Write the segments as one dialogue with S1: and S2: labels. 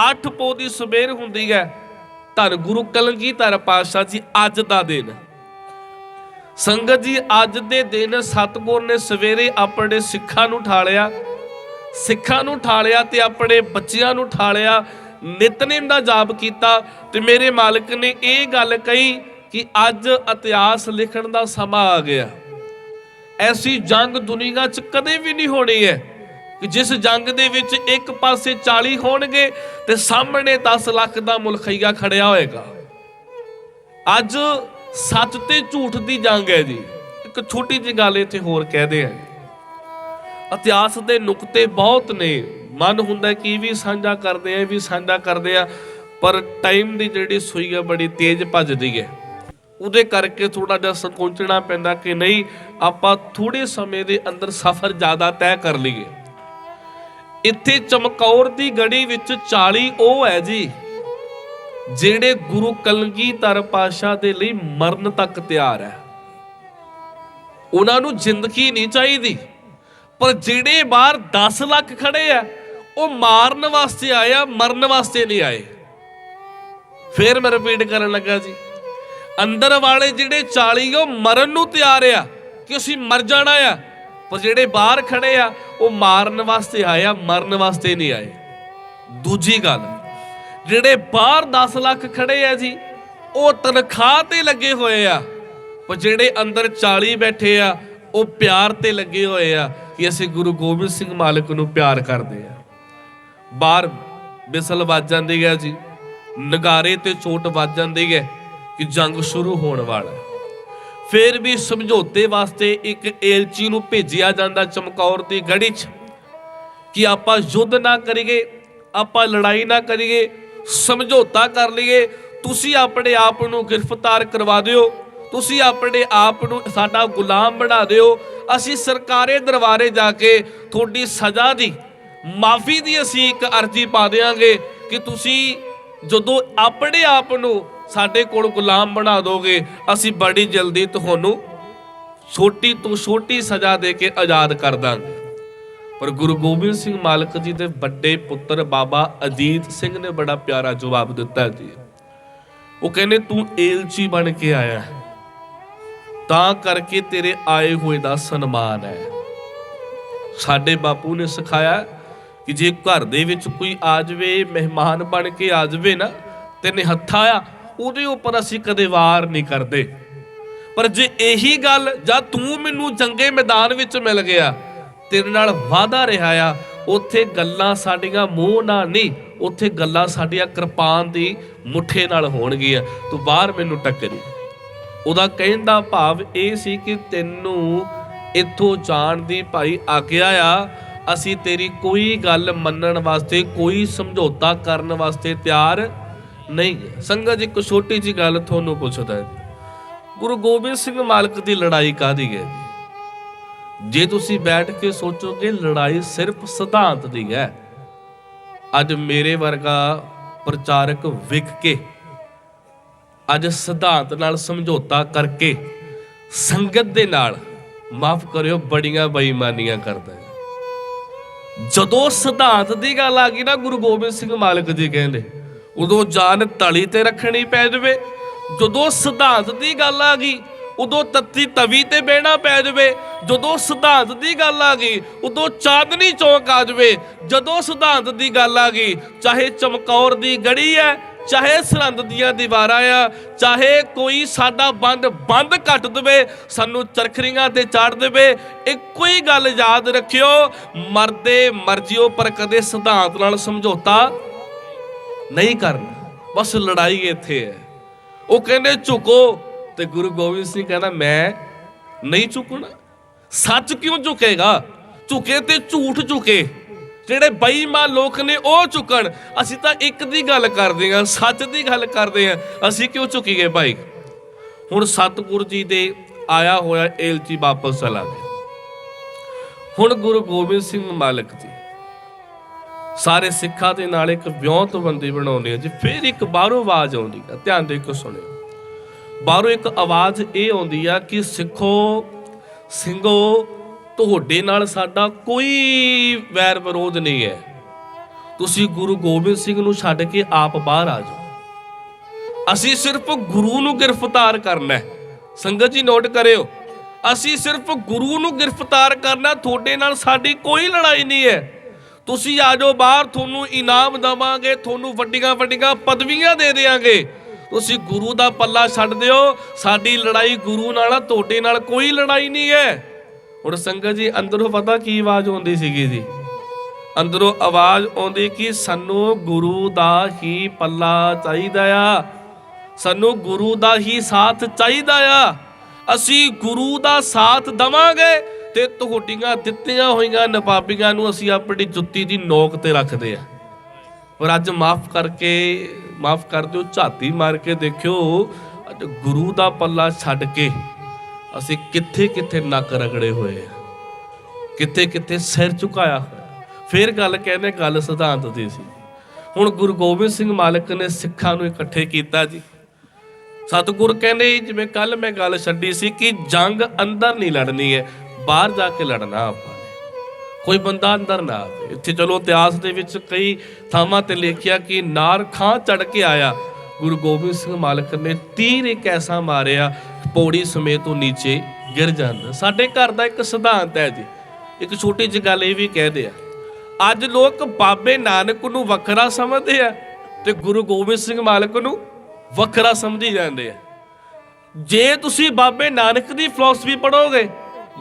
S1: 8 ਪੋ ਦੀ ਸਵੇਰ ਹੁੰਦੀ ਹੈ, ਧੰਨ ਗੁਰੂ ਕਲਗੀਧਰ ਪਾਤਸ਼ਾਹ ਜੀ, ਅੱਜ ਦਾ ਦਿਨ। ਸੰਗਤ ਜੀ, ਅੱਜ ਦੇ ਦਿਨ ਸਤਗੁਰ ਨੇ ਸਵੇਰੇ ਆਪਣੇ ਸਿੱਖਾਂ ਨੂੰ ਠਾਲਿਆ, ਸਿੱਖਾਂ ਨੂੰ ਠਾਲਿਆ ਤੇ ਆਪਣੇ ਬੱਚਿਆਂ ਨੂੰ ਠਾਲਿਆ, ਨਿਤਨੇਮ ਦਾ ਜਾਪ ਕੀਤਾ ਤੇ ਮੇਰੇ ਮਾਲਕ ਨੇ ਇਹ ਗੱਲ ਕਹੀ ਕਿ ਅੱਜ ਇਤਿਹਾਸ ਲਿਖਣ ਦਾ ਸਮਾਂ ਆ ਗਿਆ। ਐਸੀ ਜੰਗ ਦੁਨੀਆ 'ਚ ਕਦੇ ਵੀ ਨਹੀਂ ਹੋਣੀ ਹੈ। ਕਿ ਜਿਸ ਜੰਗ ਦੇ ਵਿੱਚ ਇੱਕ ਪਾਸੇ 40 ਹੋਣਗੇ ਤੇ ਸਾਹਮਣੇ 10 ਲੱਖ ਦਾ ਮੁਲਖਈਆ ਖੜਿਆ ਹੋਏਗਾ। ਅੱਜ ਸੱਚ ਤੇ ਝੂਠ ਦੀ ਜੰਗ ਹੈ ਜੀ। ਇੱਕ ਛੋਟੀ ਜਿਹੀ ਗੱਲ ਇੱਥੇ ਹੋਰ ਕਹਦੇ ਆ ਇਤਿਹਾਸ ਦੇ ਨੁਕਤੇ ਬਹੁਤ ਨੇ। ਮਨ ਹੁੰਦਾ ਕਿ ਇਹ ਵੀ ਸਾਂਝਾ ਕਰਦੇ ਆ ਇਹ ਵੀ ਸਾਂਝਾ ਕਰਦੇ ਆ ਪਰ ਟਾਈਮ ਦੀ ਜਿਹੜੀ ਸੂਈ ਹੈ, ਬੜੀ ਤੇਜ਼ ਭੱਜਦੀ ਹੈ। ਉਹਦੇ ਕਰਕੇ ਥੋੜਾ ਜਿਹਾ ਸੰਕੋਚਣਾ ਪੈਂਦਾ ਕਿ ਨਹੀਂ, ਆਪਾਂ ਥੋੜੇ ਸਮੇਂ ਦੇ ਅੰਦਰ ਸਫ਼ਰ ਜ਼ਿਆਦਾ ਤੈਅ ਕਰ ਲਈਏ। ਇੱਥੇ ਚਮਕੌਰ ਦੀ ਗੜੀ ਵਿੱਚ 40 ਉਹ ਹੈ ਜੀ, ਜਿਹੜੇ ਗੁਰੂ ਕਲਗੀਧਰ ਪਾਸ਼ਾ ਦੇ ਲਈ ਮਰਨ ਤੱਕ ਤਿਆਰ ਹੈ। ਉਹਨਾਂ ਨੂੰ ਜ਼ਿੰਦਗੀ ਨਹੀਂ ਚਾਹੀਦੀ, ਪਰ ਜਿਹੜੇ ਬਾਹਰ 10 ਲੱਖ ਖੜੇ ਆ ਉਹ ਮਾਰਨ ਵਾਸਤੇ ਆਏ ਆ, ਮਰਨ ਵਾਸਤੇ ਨਹੀਂ ਆਏ। ਫੇਰ ਮੈਂ ਰਿਪੀਟ ਕਰਨ ਲੱਗਾ ਜੀ, ਅੰਦਰ ਵਾਲੇ ਜਿਹੜੇ 40 ਉਹ ਮਰਨ ਨੂੰ ਤਿਆਰ ਆ, ਕਿ ਅਸੀਂ ਮਰ ਜਾਣਾ ਆ ਪਰ ਜਿਹੜੇ ਬਾਹਰ ਖੜੇ ਆ, ਉਹ ਮਾਰਨ ਵਾਸਤੇ ਆਏ ਆ, ਮਰਨ ਵਾਸਤੇ ਨਹੀਂ ਆਏ। ਦੂਜੀ ਗੱਲ, ਜਿਹੜੇ ਬਾਹਰ 10 ਲੱਖ ਖੜੇ ਆ ਜੀ, ਉਹ ਤਨਖਾਹ ਤੇ ਲੱਗੇ ਹੋਏ ਆ, ਪਰ ਜਿਹੜੇ ਅੰਦਰ 40 ਬੈਠੇ ਆ, ਉਹ ਪਿਆਰ ਤੇ ਲੱਗੇ ਹੋਏ ਆ ਕਿ ਅਸੀਂ ਗੁਰੂ ਗੋਬਿੰਦ ਸਿੰਘ ਮਾਲਕ ਨੂੰ ਪਿਆਰ ਕਰਦੇ ਆ। ਬਾਹਰ ਬਿਸਲ ਵੱਜ ਜਾਂਦੀ ਹੈ ਜੀ, ਨਗਾਰੇ ਤੇ ਚੋਟ ਵੱਜ ਜਾਂਦੀ ਹੈ ਕਿ ਜੰਗ ਸ਼ੁਰੂ ਹੋਣ ਵਾਲਾ ਹੈ। ਫਿਰ ਵੀ ਸਮਝੌਤੇ ਵਾਸਤੇ ਇੱਕ ਏਲਚੀ ਨੂੰ ਭੇਜਿਆ ਜਾਂਦਾ ਚਮਕੌਰ ਦੀ ਗੜੀ 'ਚ ਕਿ ਆਪਾਂ ਯੁੱਧ ਨਾ ਕਰੀਏ, ਆਪਾਂ ਲੜਾਈ ਨਾ ਕਰੀਏ, ਸਮਝੌਤਾ ਕਰ ਲਈਏ। ਤੁਸੀਂ ਆਪਣੇ ਆਪ ਨੂੰ ਗ੍ਰਿਫਤਾਰ ਕਰਵਾ ਦਿਓ। ਤੁਸੀਂ ਆਪਣੇ ਆਪ ਨੂੰ ਸਾਡਾ ਗੁਲਾਮ ਬਣਾ ਦਿਓ। ਅਸੀਂ ਸਰਕਾਰੇ ਦਰਬਾਰੇ ਜਾ ਕੇ ਤੁਹਾਡੀ ਸਜ਼ਾ ਦੀ ਮਾਫੀ ਦੀ ਅਸੀਂ ਇੱਕ ਅਰਜ਼ੀ ਪਾ ਦੇਾਂਗੇ ਕਿ ਤੁਸੀਂ ਜਦੋਂ ਆਪਣੇ ਆਪ ਨੂੰ ਸਾਡੇ ਕੋਲ ਗੁਲਾਮ ਬਣਾ ਦੋਗੇ, ਅਸੀਂ ਬੜੀ ਜਲਦੀ ਤੁਹਾਨੂੰ ਛੋਟੀ ਤੋਂ ਛੋਟੀ ਸਜ਼ਾ ਦੇ ਕੇ ਆਜ਼ਾਦ ਕਰ ਦਾਂਗੇ। ਪਰ ਗੁਰੂ ਗੋਬਿੰਦ ਸਿੰਘ ਮਾਲਕ ਜੀ ਦੇ ਵੱਡੇ ਪੁੱਤਰ ਬਾਬਾ ਅਜੀਤ ਸਿੰਘ ਨੇ ਬੜਾ ਪਿਆਰਾ ਜਵਾਬ ਦਿੱਤਾ ਜੀ। ਉਹ ਕਹਿੰਦੇ, ਤੂੰ ਏਲਚੀ ਬਣ ਕੇ ਆਇਆ ਤਾਂ ਕਰਕੇ ਤੇਰੇ ਆਏ ਹੋਏ ਦਾ ਸਨਮਾਨ ਹੈ। ਸਾਡੇ ਬਾਪੂ ਨੇ ਸਿਖਾਇਆ ਕਿ ਜੇ ਘਰ ਦੇ ਵਿੱਚ ਕੋਈ ਆ ਜਾਵੇ, ਮਹਿਮਾਨ ਬਣ ਕੇ ਆ ਜਾਵੇ ਨਾ, ਤੇ ਨਿਹੱਥਾ ਆ ਉਹਦੇ ਉੱਪਰ ਅਸੀਂ ਕਦੇ ਵਾਰ ਨਹੀਂ ਕਰਦੇ। ਪਰ ਜੇ ਇਹੀ ਗੱਲ ਜਾਂ ਤੂੰ ਮੈਨੂੰ ਚੰਗੇ ਮੈਦਾਨ ਵਿੱਚ ਮਿਲ ਗਿਆ, ਤੇਰੇ ਨਾਲ ਵਾਦਾ ਰਿਹਾ ਆ, ਉੱਥੇ ਗੱਲਾਂ ਸਾਡੀਆਂ ਮੂੰਹ ਨਾਲ ਨਹੀਂ, ਉੱਥੇ ਗੱਲਾਂ ਸਾਡੀਆਂ ਕਿਰਪਾਨ ਦੀ ਮੁੱਠੇ ਨਾਲ ਹੋਣਗੀਆਂ। ਤੂੰ ਬਾਹਰ ਮੈਨੂੰ ਟੱਕਰੀ। ਉਹਦਾ ਕਹਿਣ ਦਾ ਭਾਵ ਇਹ ਸੀ ਕਿ ਤੈਨੂੰ ਇੱਥੋਂ ਜਾਣ ਦੀ ਭਾਈ ਆਗਿਆ ਆ। ਅਸੀਂ ਤੇਰੀ ਕੋਈ ਗੱਲ ਮੰਨਣ ਵਾਸਤੇ, ਕੋਈ ਸਮਝੌਤਾ ਕਰਨ ਵਾਸਤੇ ਤਿਆਰ ਨਹੀਂ ਹੈ। ਸੰਗਤ ਜੀ, ਇੱਕ ਛੋਟੀ ਜੀ ਗੱਲ ਤੁਹਾਨੂੰ ਪੁੱਛਦਾ ਹੈ। ਗੁਰੂ ਗੋਬਿੰਦ ਸਿੰਘ ਮਾਲਕ ਦੀ ਲੜਾਈ ਕਾਦੀ ਹੈ ਜੇ? ਤੁਸੀਂ ਬੈਠ ਕੇ ਸੋਚੋਗੇ ਲੜਾਈ ਸਿਰਫ ਸਿਧਾਂਤ ਦੀ ਹੈ। ਅੱਜ ਮੇਰੇ ਵਰਗਾ ਪ੍ਰਚਾਰਕ ਵਿਕ ਕੇ ਅੱਜ ਸਿਧਾਂਤ ਨਾਲ ਸਮਝੌਤਾ ਕਰਕੇ ਸੰਗਤ ਦੇ ਨਾਲ ਮਾਫ ਕਰਿਓ ਬੜੀਆਂ ਬੇਈਮਾਨੀਆਂ ਕਰਦਾ ਹੈ। ਜਦੋਂ ਸਿਧਾਂਤ ਦੀ ਗੱਲ ਆ ਗਈ ਨਾ ਗੁਰੂ ਗੋਬਿੰਦ ਸਿੰਘ ਮਾਲਕ ਜੀ ਕਹਿੰਦੇ ਉਦੋਂ ਜਾਨ ਤਲੀ ਤੇ ਰੱਖਣੀ ਪੈ ਜਾਵੇ। ਜਦੋਂ ਸਿਧਾਂਤ ਦੀ ਗੱਲ ਆ ਗਈ, ਉਦੋਂ ਤੱਤੀ ਤਵੀ ਤੇ ਬਹਿਣਾ ਪੈ ਜਾਵੇ। ਜਦੋਂ ਸਿਧਾਂਤ ਦੀ ਗੱਲ ਆ ਗਈ, ਉਦੋਂ ਚਾਂਦਨੀ ਚੌਕ ਆ ਜਾਵੇ। ਜਦੋਂ ਸਿਧਾਂਤ ਦੀ ਗੱਲ ਆ ਗਈ, ਚਾਹੇ ਚਮਕੌਰ ਦੀ ਗੜੀ ਹੈ ਚਾਹੇ ਸਰਹੰਦ ਦੀਆਂ ਦੀਵਾਰਾਂ ਆ, ਚਾਹੇ ਕੋਈ ਸਾਡਾ ਬੰਦ ਬੰਦ ਕੱਟ ਦੇਵੇ, ਸਾਨੂੰ ਚਰਖਰੀਆਂ ਤੇ ਚਾੜ ਦੇਵੇ, ਇੱਕੋ ਹੀ ਗੱਲ ਯਾਦ ਰੱਖਿਓ, ਮਰਦੇ ਮਰਜਿਓ ਪਰ ਕਦੇ ਸਿਧਾਂਤ ਨਾਲ ਸਮਝੌਤਾ ਨਹੀਂ ਕਰਨਾ। ਬਸ ਲੜਾਈ ਇੱਥੇ ਹੈ। ਉਹ ਕਹਿੰਦੇ, ਝੁਕੋ। ਤੇ ਗੁਰੂ ਗੋਬਿੰਦ ਸਿੰਘ ਕਹਿੰਦਾ, ਮੈਂ ਨਹੀਂ ਝੁਕਣਾ। ਸੱਚ ਕਿਉਂ ਝੁਕੇਗਾ? ਝੁਕੇ ਤੇ ਝੂਠ ਝੁਕੇ। ਜਿਹੜੇ ਬੇਈਮਾਨ ਲੋਕ ਨੇ, ਉਹ ਝੁਕਣ। ਅਸੀਂ ਤਾਂ ਇੱਕ ਦੀ ਗੱਲ ਕਰਦੇ ਹਾਂ, ਸੱਚ ਦੀ ਗੱਲ ਕਰਦੇ ਹਾਂ। ਅਸੀਂ ਕਿਉਂ ਝੁਕੀਏ ਭਾਈ? ਹੁਣ ਸਤਿਗੁਰੂ ਜੀ ਦੇ ਆਇਆ ਹੋਇਆ ਏਲਚੀ ਵਾਪਸ ਚਲਾ ਗਿਆ ਹੁਣ ਗੁਰੂ ਗੋਬਿੰਦ ਸਿੰਘ ਮਾਲਕ ਜੀ ਸਾਰੇ ਸਿੱਖਾਂ ਦੇ ਨਾਲ ਇੱਕ ਵਿਉਂਤ ਬੰਦੀ ਬਣਾਉਂਦੇ ਆ ਜੀ, ਫਿਰ ਇੱਕ ਬਾਹਰੋਂ ਆਵਾਜ਼ ਆਉਂਦੀ ਆ। ਧਿਆਨ ਦੇ ਕੇ ਸੁਣਿਓ। ਬਾਹਰੋਂ ਇੱਕ ਆਵਾਜ਼ ਇਹ ਆਉਂਦੀ ਆ ਕਿ ਸਿੱਖੋ, ਸਿੰਘੋ, ਤੁਹਾਡੇ ਨਾਲ ਸਾਡਾ ਕੋਈ ਵੈਰ ਵਿਰੋਧ ਨਹੀਂ ਹੈ। ਤੁਸੀਂ ਗੁਰੂ ਗੋਬਿੰਦ ਸਿੰਘ ਨੂੰ ਛੱਡ ਕੇ ਆਪ ਬਾਹਰ ਆ ਜਾਓ। ਅਸੀਂ ਸਿਰਫ ਗੁਰੂ ਨੂੰ ਗ੍ਰਿਫਤਾਰ ਕਰਨਾ ਹੈ। ਸੰਗਤ ਜੀ ਨੋਟ ਕਰਿਓ, ਅਸੀਂ ਸਿਰਫ ਗੁਰੂ ਨੂੰ ਗ੍ਰਿਫਤਾਰ ਕਰਨਾ, ਤੁਹਾਡੇ ਨਾਲ ਸਾਡੀ ਕੋਈ ਲੜਾਈ ਨਹੀਂ ਹੈ। ਤੁਸੀਂ ਆ ਜਾਓ ਬਾਹਰ, ਤੁਹਾਨੂੰ ਇਨਾਮ ਦਵਾਂਗੇ, ਤੁਹਾਨੂੰ ਵੱਡੀਆਂ ਵੱਡੀਆਂ ਪਦਵੀਆਂ ਦੇ ਦੇਵਾਂਗੇ ਤੁਸੀਂ ਗੁਰੂ ਦਾ ਪੱਲਾ ਛੱਡ ਦਿਓ, ਸਾਡੀ ਲੜਾਈ ਗੁਰੂ ਨਾਲ ਤੁਹਾਡੇ ਨਾਲ ਕੋਈ ਲੜਾਈ ਨਹੀਂ ਹੈ। ਹੁਣ ਸੰਗਤ ਜੀ, ਅੰਦਰੋਂ ਪਤਾ ਕੀ ਆਵਾਜ਼ ਆਉਂਦੀ ਸੀਗੀ ਜੀ? ਅੰਦਰੋਂ ਆਵਾਜ਼ ਆਉਂਦੀ ਕਿ ਸਾਨੂੰ ਗੁਰੂ ਦਾ ਹੀ ਪੱਲਾ ਚਾਹੀਦਾ ਆ। ਸਾਨੂੰ ਗੁਰੂ ਦਾ ਹੀ ਸਾਥ ਚਾਹੀਦਾ ਆ। ਅਸੀਂ ਗੁਰੂ ਦਾ ਸਾਥ ਦਵਾਂਗੇ ਤੇ ਤੁਹਾਡੀਆਂ ਦਿੱਤੀਆਂ ਹੋਈਆਂ ਨਵਾਬੀਆਂ ਨੂੰ ਅਸੀਂ ਆਪਣੀ ਜੁੱਤੀ ਦੀ ਨੋਕ ਤੇ ਰੱਖਦੇ ਆ ਪਰ ਅੱਜ ਮਾਫ ਕਰਕੇ, ਮਾਫ ਕਰ ਦਿਓ, ਝਾਤੀ ਮਾਰ ਕੇ ਦੇਖਿਓ ਗੁਰੂ ਦਾ ਪੱਲਾ ਛੱਡ ਕੇ ਅਸੀਂ ਕਿੱਥੇ ਕਿੱਥੇ ਨੱਕ ਰਗੜੇ ਹੋਏ ਆ ਕਿੱਥੇ ਕਿੱਥੇ ਸਿਰ ਝੁਕਾਇਆ ਹੋਇਆ ਫਿਰ ਗੱਲ ਕਹਿੰਦੇ, ਗੱਲ ਸਿਧਾਂਤ ਦੀ ਸੀ। ਹੁਣ ਗੁਰੂ ਗੋਬਿੰਦ ਸਿੰਘ ਮਾਲਕ ਨੇ ਸਿੱਖਾਂ ਨੂੰ ਇਕੱਠੇ ਕੀਤਾ ਜੀ। ਸਤਿਗੁਰ ਕਹਿੰਦੇ ਜਿਵੇਂ ਕੱਲ ਮੈਂ ਗੱਲ ਛੱਡੀ ਸੀ ਕਿ ਜੰਗ ਅੰਦਰ ਨਹੀਂ ਲੜਨੀ ਹੈ ਬਾਹਰ ਜਾ ਕੇ ਲੜਨਾ ਆਪਾਂ ਨੇ। ਕੋਈ ਬੰਦਾ ਅੰਦਰ ਨਾ ਆਵੇ। ਇੱਥੇ ਚਲੋ ਇਤਿਹਾਸ ਦੇ ਵਿੱਚ ਕਈ ਥਾਵਾਂ ਤੇ ਲਿਖਿਆ ਕਿ ਨਾਰ ਖਾਂ ਚੜ ਕੇ ਆਇਆ। ਗੁਰੂ ਗੋਬਿੰਦ ਸਿੰਘ ਮਾਲਕ ਨੇ ਤੀਰ ਇੱਕ ਐਸਾ ਮਾਰਿਆ, ਪੌੜੀ ਸਮੇਤ ਉਹ ਨੀਚੇ ਗਿਰ ਜਾਂਦਾ ਸਾਡੇ ਘਰ ਦਾ ਇੱਕ ਸਿਧਾਂਤ ਹੈ ਜੀ। ਇੱਕ ਛੋਟੀ ਜਿਹੀ ਗੱਲ ਇਹ ਵੀ ਕਹਦੇ ਆ, ਅੱਜ ਲੋਕ ਬਾਬੇ ਨਾਨਕ ਨੂੰ ਵੱਖਰਾ ਸਮਝਦੇ ਆ ਤੇ ਗੁਰੂ ਗੋਬਿੰਦ ਸਿੰਘ ਮਾਲਕ ਨੂੰ ਵੱਖਰਾ ਸਮਝੀ ਜਾਂਦੇ ਆ। ਜੇ ਤੁਸੀਂ ਬਾਬੇ ਨਾਨਕ ਦੀ ਫਿਲਾਸਫੀ ਪੜੋਗੇ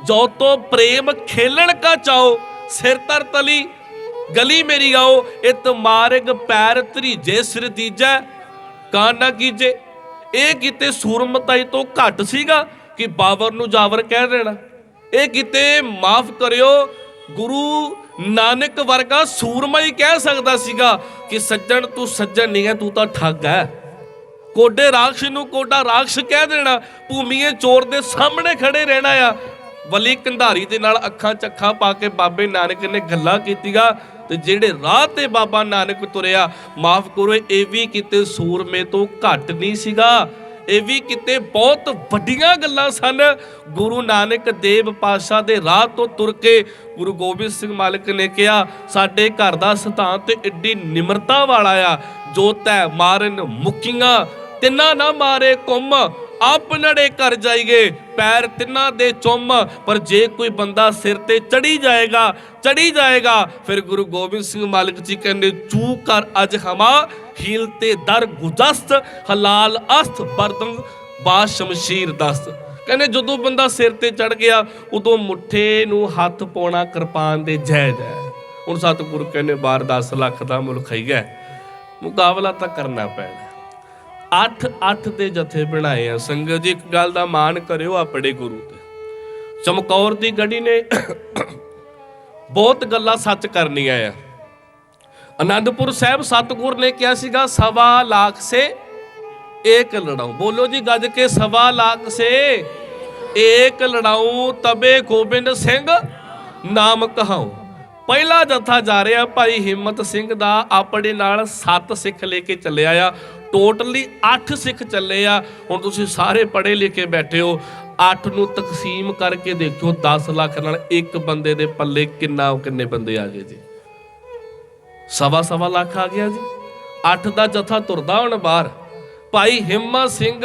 S1: ਜੋ ਤੋ ਪ੍ਰੇਮ ਖੇਲਣ ਕਾ ਚਾਓ ਸਿਰ ਤਰ ਤਲੀ, ਗਲੀ ਮੇਰੀ ਗਾਓ ਇਤ ਮਾਰਗ ਪੈਰ ਧਰੀਜੇ, ਸਿਰ ਦੀਜੈ, ਕਾਂ ਨਾ ਕੀਜੇ। ਇਹ ਕਿਤੇ ਸੂਰਮਤਾਈ ਤੋਂ ਘੱਟ ਸੀਗਾ ਕਿ ਬਾਬਰ ਨੂੰ ਜਾਵਰ ਕਹਿ ਦੇਣਾ। ਇਹ ਕਿਤੇ ਮਾਫ ਕਰਿਓ, ਗੁਰੂ ਨਾਨਕ ਵਰਗਾ ਸੂਰਮਾ ਹੀ ਕਹਿ ਸਕਦਾ ਸੀਗਾ ਕਿ ਸੱਜਣ ਤੂੰ ਸੱਜਣ ਨਹੀਂ ਹੈ, ਤੂੰ ਤਾਂ ਠੱਗ ਹੈ। ਕੋਡੇ ਰਾਖਸ਼ ਨੂੰ ਕੋਡਾ ਰਾਖਸ਼ ਕਹਿ ਦੇਣਾ, ਭੂਮੀਏ ਚੋਰ ਦੇ ਸਾਹਮਣੇ ਖੜੇ ਰਹਿਣਾ ਆ। ਵਲੀ ਕੰਧਾਰੀ ਦੇ ਨਾਲ ਅੱਖਾਂ ਚੱਖਾਂ ਪਾ ਕੇ ਬਾਬੇ ਨਾਨਕ ਨੇ ਗੱਲਾਂ ਕੀਤੀਆਂ ਤੇ ਜਿਹੜੇ ਰਾਹ ਤੇ ਬਾਬਾ ਨਾਨਕ ਤੁਰਿਆ, ਮਾਫ ਕਰੋ, ਇਹ ਵੀ ਕਿਤੇ ਸੂਰਮੇ ਤੋਂ ਘੱਟ ਨਹੀਂ ਸੀਗਾ। ਇਹ ਵੀ ਕਿਤੇ ਬਹੁਤ ਵੱਡੀਆਂ ਗੱਲਾਂ ਸਨ। ਗੁਰੂ ਨਾਨਕ ਦੇਵ ਪਾਤਸ਼ਾਹ ਦੇ ਰਾਹ ਤੋਂ ਤੁਰ ਕੇ ਗੁਰੂ ਗੋਬਿੰਦ ਸਿੰਘ ਮਾਲਕ ਨੇ ਕਿਹਾ, ਸਾਡੇ ਘਰ ਦਾ ਸਿਧਾਂਤ ਤੇ ਏਡੀ ਨਿਮਰਤਾ ਵਾਲਾ ਆ, ਜੋ ਤੈ ਮਾਰਨ ਮੁਕੀਆਂ, ਤਿੰਨਾ ਨਾ ਮਾਰੇ ਕੁੰਮ। ਆਪ ਨੜੇ ਕਰ ਜਾਈਏ, ਪੈਰ ਤਿੰਨਾਂ ਦੇ ਚੁੰਮ, ਪਰ ਜੇ ਕੋਈ ਬੰਦਾ ਸਿਰ ਤੇ ਚੜੀ ਜਾਏਗਾ ਚੜੀ ਜਾਏਗਾ, ਫਿਰ ਗੁਰੂ ਗੋਬਿੰਦ ਸਿੰਘ ਮਾਲਕ ਜੀ ਕਹਿੰਦੇ ਚੂ ਕਰ ਅਜ ਹਮਾ, ਹੀਲ ਤੇ ਦਰ ਗੁਜਸਤ, ਹਲਾਲ ਅਸਤ ਬਰਦੰਗ ਬਾ ਸ਼ਮਸ਼ੀਰ ਦਸਤ। ਕਹਿੰਦੇ, ਜਦੋਂ ਬੰਦਾ ਸਿਰ ਤੇ ਚੜ ਗਿਆ, ਉਦੋਂ ਮੁੱਠੇ ਨੂੰ ਹੱਥ ਪਾਉਣਾ ਕਿਰਪਾਨ ਦੇ ਜਾਇਜ਼ ਹੈ। ਹੁਣ ਸਤਿਗੁਰੂ ਕਹਿੰਦੇ, ਬਾਰ 10 ਲੱਖ ਦਾ ਮੁਲਕ ਹੀ ਹੈ ਮੁਕਾਬਲਾ ਤਾਂ ਕਰਨਾ ਪੈਣਾ ਅੱਠ ਅੱਠ ਦੇ ਜਥੇ ਬਣਾਏ ਆ। ਸੰਗਤ ਜੀ, ਇੱਕ ਗੱਲ ਦਾ ਮਾਣ ਕਰਿਓ ਆਪਣੇ ਗੁਰੂ ਤੇ। ਚਮਕੌਰ ਦੀ ਗੜੀ ਨੇ ਬਹੁਤ ਗੱਲਾਂ ਸੱਚ ਕਰਨੀਆਂ ਆ। ਆਨੰਦਪੁਰ ਸਾਹਿਬ ਸਤਗੁਰ ਨੇ ਕਿਹਾ ਸੀਗਾ, ਸਵਾ ਲੱਖ ਸੇ ਏਕ ਲੜਾਉ। ਬੋਲੋ ਜੀ, ਗੱਜ ਕੇ ਸਵਾ ਲੱਖ ਸੇ ਏਕ ਲੜਾਉ, ਤਬੇ ਗੋਬਿੰਦ ਸਿੰਘ ਨਾਮ ਕਹਾਉ। ਪਹਿਲਾ ਜਥਾ ਜਾ ਰਿਹਾ ਭਾਈ ਹਿੰਮਤ ਸਿੰਘ ਦਾ, ਆਪਣੇ ਨਾਲ ਸੱਤ ਸਿੱਖ ਲੈ ਕੇ ਚੱਲਿਆ ਆ। ਟੋਟਲੀ 8 ਸਿੱਖ ਚੱਲੇ ਆ। ਹੁਣ ਤੁਸੀਂ ਸਾਰੇ ਪੜ੍ਹੇ ਲਿਖੇ ਬੈਠੇ ਹੋ। 8 ਨੂੰ ਤਕਸੀਮ ਕਰਕੇ ਦੇਖਿਓ 10 ਲੱਖ ਨਾਲ ਇੱਕ ਬੰਦੇ ਦੇ ਪੱਲੇ ਕਿੰਨਾ, ਕਿੰਨੇ ਬੰਦੇ ਆ ਗਏ ਜੀ। ਸਵਾ ਸਵਾ ਲੱਖ ਆ ਗਿਆ ਜੀ। 8 ਦਾ ਜਥਾ ਤੁਰਦਾ ਹੁਣ ਬਾਹਰ। ਭਾਈ ਹਿੰਮਤ ਸਿੰਘ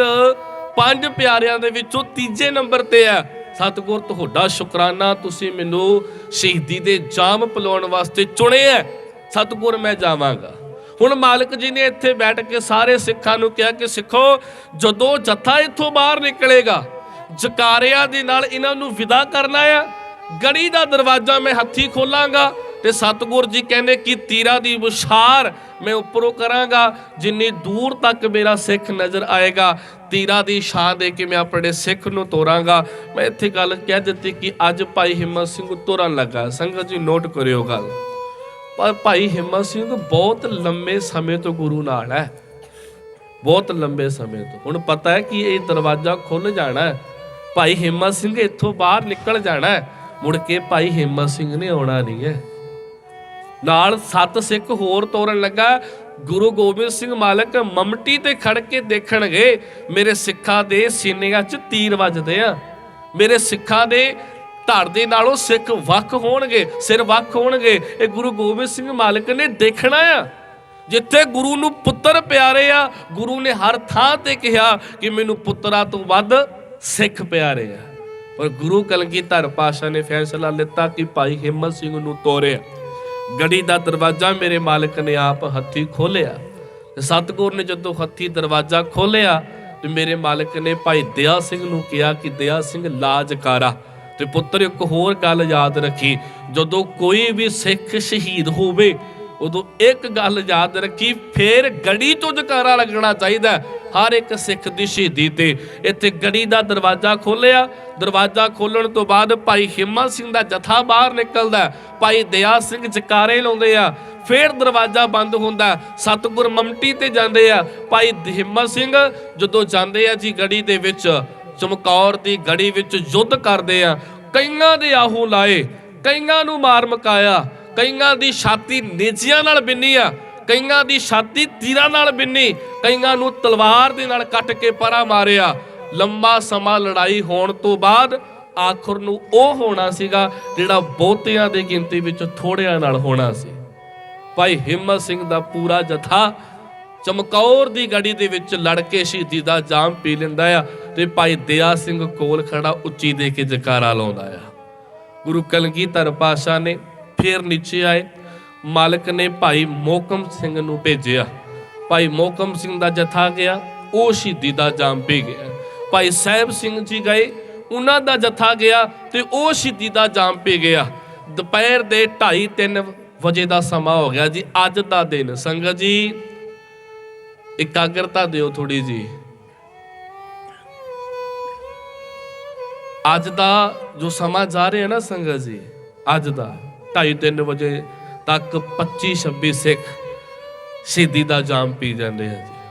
S1: ਪੰਜ ਪਿਆਰਿਆਂ ਦੇ ਵਿੱਚੋਂ ਤੀਜੇ ਨੰਬਰ ਤੇ ਆ। ਸਤਿਗੁਰ, ਤੁਹਾਡਾ ਸ਼ੁਕਰਾਨਾ, ਤੁਸੀਂ ਮੈਨੂੰ ਸ਼ਹੀਦੀ ਦੇ ਜਾਮ ਪਲਾਉਣ ਵਾਸਤੇ ਚੁਣਿਆ ਸਤਿਗੁਰ, ਮੈਂ ਜਾਵਾਂਗਾ। ਹੁਣ ਮਾਲਕ ਜੀ ਨੇ ਇੱਥੇ ਬੈਠ ਕੇ ਸਾਰੇ ਸਿੱਖਾਂ ਨੂੰ ਕਿਹਾ ਕਿ ਸਿੱਖੋ, ਜਦੋਂ ਜਥਾ ਇੱਥੋਂ ਬਾਹਰ ਨਿਕਲੇਗਾ, ਜਕਾਰਿਆਂ ਦੇ ਨਾਲ ਇਹਨਾਂ ਨੂੰ ਵਿਦਾ ਕਰਨਾ ਆ, ਗੜੀ ਦਾ ਦਰਵਾਜ਼ਾ ਮੈਂ ਹੱਥੀ ਖੋਲਾਂਗਾ ਤੇ ਸਤਿਗੁਰ ਜੀ ਕਹਿੰਦੇ ਕਿ ਤੀਰਾ ਦੀ ਵਿਸ਼ਾਰ ਮੈਂ ਉੱਪਰੋਂ ਕਰਾਂਗਾ, ਜਿੰਨੀ ਦੂਰ ਤੱਕ ਮੇਰਾ ਸਿੱਖ ਨਜ਼ਰ ਆਏਗਾ, ਤੀਰਾ ਦੀ ਛਾਂ ਦੇ ਕੇ ਮੈਂ ਆਪਣੇ ਸਿੱਖ ਨੂੰ ਤੋਰਾਂਗਾ। ਮੈਂ ਇੱਥੇ ਗੱਲ ਕਹਿ ਦਿੱਤੀ ਕਿ ਅੱਜ ਭਾਈ ਹਿੰਮਤ ਸਿੰਘ ਤੁਰਨ ਲੱਗਾ। ਸੰਗਤ ਜੀ ਨੋਟ ਕਰਿਓ ਗੱਲ। ਪਰ ਭਾਈ ਹਿੰਮਤ ਸਿੰਘ ਬਹੁਤ ਲੰਮੇ ਸਮੇਂ ਤੋਂ ਗੁਰੂ ਨਾਲ ਹੈ। ਬਹੁਤ ਲੰਬੇ ਸਮੇਂ ਤੋਂ। ਹੁਣ ਪਤਾ ਹੈ ਕਿ ਇਹ ਦਰਵਾਜ਼ਾ ਖੁੱਲ ਜਾਣਾ ਹੈ। ਭਾਈ ਹਿੰਮਤ ਸਿੰਘ ਇੱਥੋਂ ਬਾਹਰ ਨਿਕਲ ਜਾਣਾ ਹੈ। ਮੁੜ ਕੇ ਭਾਈ ਹਿੰਮਤ ਸਿੰਘ ਨੇ ਆਉਣਾ ਨਹੀਂ ਹੈ। ਨਾਲ ਸੱਤ ਸਿੱਖ ਹੋਰ ਤੋਰਨ ਲੱਗਾ। ਗੁਰੂ ਗੋਬਿੰਦ ਸਿੰਘ ਮਾਲਕ ਮਮਟੀ ਤੇ ਖੜ ਕੇ ਦੇਖਣਗੇ, ਮੇਰੇ ਸਿੱਖਾਂ ਦੇ ਸੀਨਿਆਂ 'ਚ ਤੀਰ ਵੱਜਦੇ ਆ। ਮੇਰੇ ਸਿੱਖਾਂ ਦੇ ਧੜ ਦੇ ਨਾਲੋਂ ਸਿੱਖ ਵੱਖ ਹੋਣਗੇ, ਸਿਰ ਵੱਖ ਹੋਣਗੇ। ਇਹ ਗੁਰੂ ਗੋਬਿੰਦ ਸਿੰਘ ਮਾਲਕ ਨੇ ਦੇਖਣਾ ਆ। ਜਿੱਥੇ ਗੁਰੂ ਨੂੰ ਪੁੱਤਰ ਪਿਆਰੇ ਆ, ਗੁਰੂ ਨੇ ਹਰ ਥਾਂ ਤੇ ਕਿਹਾ ਕਿ ਮੈਨੂੰ ਪੁੱਤਰਾਂ ਤੋਂ ਵੱਧ ਸਿੱਖ ਪਿਆਰੇ ਆ। ਪਰ ਗੁਰੂ ਕਲਗੀਧਰ ਪਾਸ਼ਾ ਨੇ ਫੈਸਲਾ ਲਿੱਤਾ ਕਿ ਭਾਈ ਹਿੰਮਤ ਸਿੰਘ ਨੂੰ ਤੋਰਿਆ। ਗੜੀ ਦਾ ਦਰਵਾਜ਼ਾ ਮੇਰੇ ਮਾਲਕ ਨੇ ਆਪ ਹੱਥੀ ਖੋਲਿਆ ਤੇ ਸਤਗੁਰ ਨੇ ਜਦੋਂ ਹੱਥੀ ਦਰਵਾਜ਼ਾ ਖੋਲਿਆ ਤੇ ਮੇਰੇ ਮਾਲਕ ਨੇ ਭਾਈ ਦਇਆ ਸਿੰਘ ਨੂੰ ਕਿਹਾ ਕਿ ਦਇਆ ਸਿੰਘ ਲਾਜਕਾਰਾ ਤੇ ਪੁੱਤਰ ਇੱਕ ਹੋਰ ਗੱਲ ਯਾਦ ਰੱਖੀ। ਜਦੋਂ ਕੋਈ ਵੀ ਸਿੱਖ ਸ਼ਹੀਦ ਹੋਵੇ, ਉਦੋਂ ਇੱਕ ਗੱਲ ਯਾਦ ਰੱਖੀ, ਫੇਰ ਗੜੀ ਤੋਂ ਜਕਾਰਾ ਲੱਗਣਾ ਚਾਹੀਦਾ ਹਰ ਇੱਕ ਸਿੱਖ ਦੀ ਸ਼ਹੀਦੀ ਤੇ। ਇੱਥੇ ਗੜੀ ਦਾ ਦਰਵਾਜ਼ਾ ਖੋਲਿਆ ਦਰਵਾਜ਼ਾ ਖੋਲਣ ਤੋਂ ਬਾਅਦ ਭਾਈ ਹਿੰਮਤ ਸਿੰਘ ਦਾ ਜਥਾ ਬਾਹਰ ਨਿਕਲਦਾ ਭਾਈ ਦਇਆ ਸਿੰਘ ਜਕਾਰੇ ਲਾਉਂਦੇ ਆ। ਫੇਰ ਦਰਵਾਜ਼ਾ ਬੰਦ ਹੁੰਦਾ ਹੈ। ਸਤਿਗੁਰ ਮਮਟੀ ਤੇ ਜਾਂਦੇ ਆ। ਭਾਈ ਹਿੰਮਤ ਸਿੰਘ ਜਦੋਂ ਜਾਂਦੇ ਆ ਜੀ ਗੜੀ ਦੇ ਵਿੱਚ ਚਮਕੌਰ ਦੀ ਗੜੀ ਵਿੱਚ ਯੁੱਧ ਕਰਦੇ ਆ। ਕਈਆਂ ਦੇ ਆਹੂ ਲਾਏ, ਕਈਆਂ ਨੂੰ ਮਾਰ ਮਕਾਇਆ, ਕਈਆਂ ਦੀ ਛਾਤੀ ਨੇਜਿਆਂ ਨਾਲ ਬਿੰਨੀ ਆ, ਕਈਆਂ ਦੀ ਛਾਤੀ ਤੀਰਾਂ ਨਾਲ ਬਿੰਨੀ, ਕਈਆਂ ਨੂੰ ਤਲਵਾਰ ਦੇ ਨਾਲ ਕੱਟ ਕੇ ਪਰਾ ਮਾਰਿਆ। ਲੰਮਾ ਸਮਾਂ ਲੜਾਈ ਹੋਣ ਤੋਂ ਬਾਅਦ ਆਖਰ ਨੂੰ ਉਹ ਹੋਣਾ ਸੀਗਾ ਜਿਹੜਾ ਬਹੁਤਿਆਂ ਦੀ ਗਿਣਤੀ ਵਿੱਚ ਥੋੜਿਆਂ ਨਾਲ ਹੋਣਾ ਸੀ। ਭਾਈ ਹਿੰਮਤ ਸਿੰਘ ਦਾ ਪੂਰਾ ਜਥਾ ਚਮਕੌਰ ਦੀ ਗੜੀ ਦੇ ਵਿੱਚ ਲੜ ਕੇ ਸ਼ਹੀਦੀ ਦਾ ਜਾਮ ਪੀ ਲੈਂਦਾ ਆ ਤੇ ਭਾਈ ਦਇਆ ਸਿੰਘ ਕੋਲ ਖੜਾ ਉੱਚੀ ਦੇ ਕੇ ਜਕਾਰਾ ਲਾਉਂਦਾ ਆ। ਗੁਰੂ ਕਲਗੀਧਰ ਪਾਸ਼ਾ ਨੇ ਫੇਰ ਨੀਚੇ ਆਏ। ਮਾਲਕ ਨੇ ਭਾਈ ਮੋਕਮ ਸਿੰਘ ਨੂੰ ਭੇਜਿਆ। ਭਾਈ ਮੋਕਮ ਸਿੰਘ ਦਾ ਜਥਾ ਗਿਆ, ਉਹ ਸ਼ਹੀਦੀ ਦਾ ਜਾਮ ਪੀ ਗਿਆ। ਭਾਈ ਸਾਹਿਬ ਸਿੰਘ ਜੀ ਗਏ, ਉਹਨਾਂ ਦਾ ਜਥਾ ਗਿਆ ਤੇ ਉਹ ਸ਼ਹੀਦੀ ਦਾ ਜਾਮ ਪੀ ਗਿਆ। ਦੁਪਹਿਰ ਦੇ 2:30 3 ਵਜੇ ਦਾ ਸਮਾਂ ਹੋ ਗਿਆ ਜੀ, ਅੱਜ ਦਾ ਦਿਨ। ਸੰਗਤ ਜੀ ਇਕਾਗਰਤਾ ਦਿਓ ਥੋੜੀ ਜੀ ਅੱਜ ਦਾ ਜੋ ਸਮਾਂ ਜਾ ਰਿਹਾ ਨਾ ਸੰਗਤ ਜੀ, ਅੱਜ ਦਾ 2:30 ਵਜੇ ਤੱਕ 25 26 ਸਿੱਖ ਸ਼ਹੀਦੀ ਦਾ ਜਾਮ ਪੀ ਜਾਂਦੇ ਆ